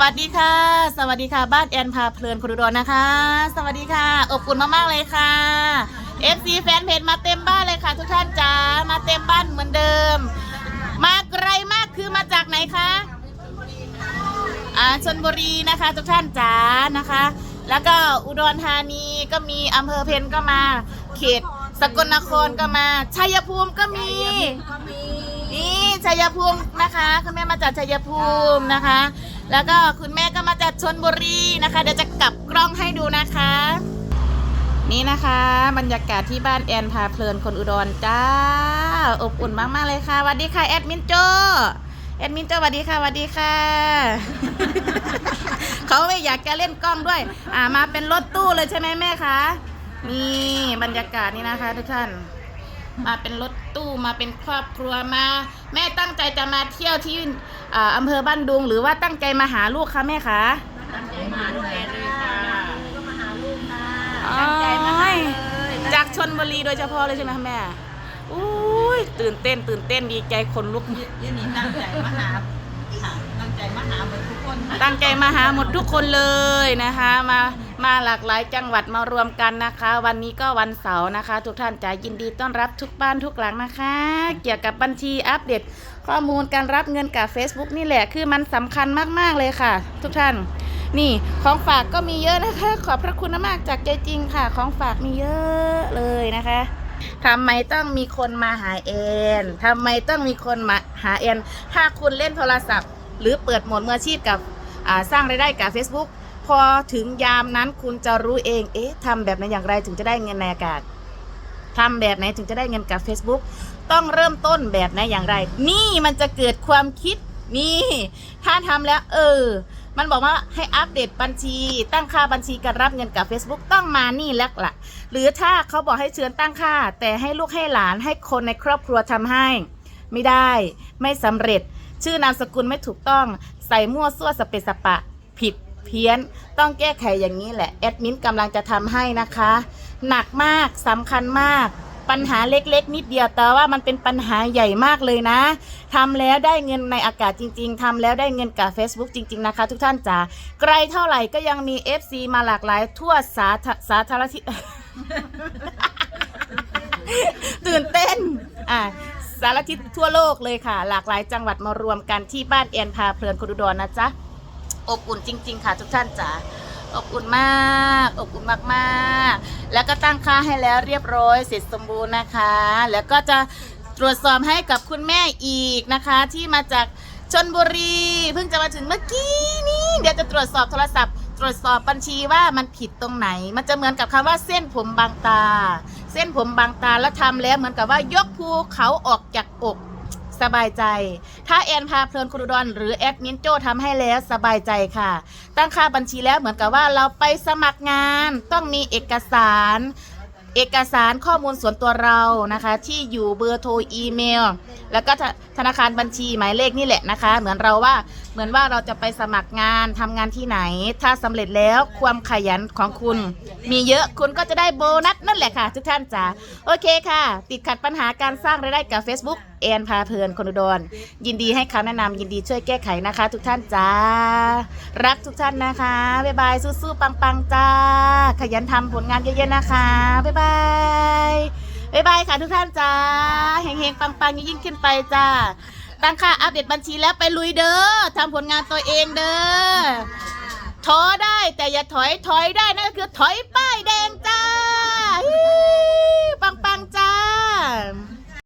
วัสดีค่ะ สวัสดีค่ะ บ้านแอนพาเพลินคุณอุดรนะคะ สวัสดีค่ะ อบอุ่นมากๆเลยค่ะ FC แฟนเพจมาเต็มบ้านเลยค่ะ ทุกท่านจ๋ามาเต็มบ้านเหมือนเดิม มาไกลมากคือมาจากไหนคะอ่าชนบุรีนะคะ ทุกท่านจ๋านะคะ แล้วก็อุดรธานีก็มีอำเภอเพนก็มา เขตสกลนครก็มาชัยภูมิก็มีนี่ชัยภูมินะคะคุณแม่มาจากชัยภูมินะคะ แล้วก็คุณแม่ก็มาจากชนบุรีนะคะ เดี๋ยวจะกลับกล้องให้ดูนะคะ นี่นะคะ บรรยากาศที่บ้านแอนพาเพลินคนอุดรจ้า อบอุ่นมากๆเลยค่ะสวัสดีค่ะแอดมินโจแอดมินโจสวัสดีค่ะสวัสดีค่ะ เขาไม่อยากจะเล่นกล้องด้วย อ่ามาเป็นรถตู้เลยใช่ไหมแม่คะนี่บรรยากาศนี่นะคะทุกท่าน มาเป็นรถตู้มาเป็นครอบครัวมา แม่ตั้งใจจะมาเที่ยวที่อ่าอำเภอบ้านดุง หรือว่าตั้งใจมาหาลูกคะแม่คะตั้งใจมาด้วยเลยค่ะก็มาหาลูกค่ะอ๋อตั้งใจมาเลยจากชนบุรีโดยเฉพาะเลยใช่ไหมคะแม่อุ้ยตื่นเต้น ตื่นเต้นดีใจคนลุกยี่นี่ตั้งใจมาหาค่ะตั้ งใจมาหาหมือนทุกคนตั้งใจมาหาหมดทุกคนเลยนะคะมามาหลากหลายจังหวัดมารวมกันนะคะ วันนี้ก็วันเสาร์นะคะ ทุกท่านจะยินดีต้อนรับทุกบ้านทุกหลังนะคะ เกี่ยวกับบัญชีอัปเดต ข้อมูลการรับเงินกับ Facebook นี่แหละคือมันสำคัญมากๆเลยค่ะ ทุกท่าน นี่ของฝากก็มีเยอะนะคะ ขอบพระคุณมากจากใจจริงค่ะ ของฝากมีเยอะเลยนะคะทำไมต้องมีคนมาหาเอ็นทำไมต้องมีคนมาหาเอ็นถ้าคุณเล่นโทรศัพท์ หรือเปิดโหมดมืออาชีพกับสร้างรายได้กับ Facebook พอถึงยามนั้นคุณจะรู้เอง เอ๊ะทำแบบไหนอย่างไรถึงจะได้เงินในอากาศทำแบบไหนถึงจะได้เงินกับ Facebook ต้องเริ่มต้นแบบไหนอย่างไร นี่มันจะเกิดความคิดนี่ถ้าทำแล้ว เออ มันบอกว่าให้อัปเดตบัญชี ตั้งค่าบัญชีการรับเงินกับ Facebook ต้องมานี่แล้วล่ะ หรือถ้าเขาบอกให้เชิญตั้งค่า แต่ให้ลูกให้หลานให้คนในครอบครัวทำให้ ไม่ได้ ไม่สำเร็จ ชื่อนามสกุลไม่ถูกต้อง ใส่มั่วซั่วสเปสปะ ผิดเพี้ยน ต้องแก้ไขอย่างนี้แหละ แอดมินกำลังจะทำให้นะคะ หนักมากสำคัญมาก ปัญหาเล็กๆ นิดเดียวแต่ว่ามันเป็นปัญหาใหญ่มากเลยนะทำแล้วได้เงินในอากาศจริง ๆทำแล้วได้เงินกับ Facebook จริง ๆ นะคะ ทุกท่านจ๋าไกลเท่าไหร่ก็ยังมี FC มาหลากหลาย ทั่วสาธสาธารณทิศตื่นเต้น อะ สารทิศทั่วโลกเลยค่ะ หลากหลายจังหวัดมารวมกันที่บ้านแอนพาเพลินคุรุดรนะจ๊ะอบอุ่นจริง ๆ ค่ะ ทุกท่านจ๋าอบอุ่นมากอบอุ่นมากๆ แล้วก็ตั้งค่าให้แล้วเรียบร้อยเสร็จสมบูรณ์นะคะ แล้วก็จะตรวจสอบให้กับคุณแม่อีกนะคะ ที่มาจากชนบุรี เพิ่งจะมาถึงเมื่อกี้นี้เดี๋ยวจะตรวจสอบโทรศัพท์ ตรวจสอบบัญชีว่ามันผิดตรงไหน มันจะเหมือนกับคำว่าเส้นผมบางตา เส้นผมบางตาและทำแล้วเหมือนกับว่ายกภูเขาออกจากอกสบายใจ ถ้าแอนพาเพลินคุรุดอนหรือแอดมินโจทำให้แล้วสบายใจค่ะ ตั้งค่าบัญชีแล้วเหมือนกับว่าเราไปสมัครงาน ต้องมีเอกสาร เอกสารข้อมูลส่วนตัวเรานะคะ ที่อยู่เบอร์โทรอีเมล แล้วก็ธนาคารบัญชีหมายเลขนี่แหละนะคะ เหมือนเราว่าเหมือนว่าเราจะไปสมัครงานทำงานที่ไหน ถ้าสำเร็จแล้วความขยันของคุณ มีเยอะคุณก็จะได้โบนัสนั่นแหละค่ะ ทุกท่านจ๋าโอเคค่ะ ติดขัดปัญหาการสร้างรายได้กับ Facebook แอนพาเพลินคนอุดรยินดีให้คำแนะนำยินดีช่วยแก้ไขนะคะ ทุกท่านจ้า รักทุกท่านนะคะบ๊ายบายสู้ๆปังๆจ้า ขยันทำผลงานเยอะๆนะคะบ๊ายบายบายบายค่ะทุกท่านจ้าเฮงๆปังๆยิ่งขึ้นไปจ้าตั้งค่าอัปเดตบัญชีแล้วไปลุยเด้อทำผลงานตัวเองเด้อท้อได้แต่อย่าถอยถอยได้นั่นก็คือถอยป้ายแดงจ้า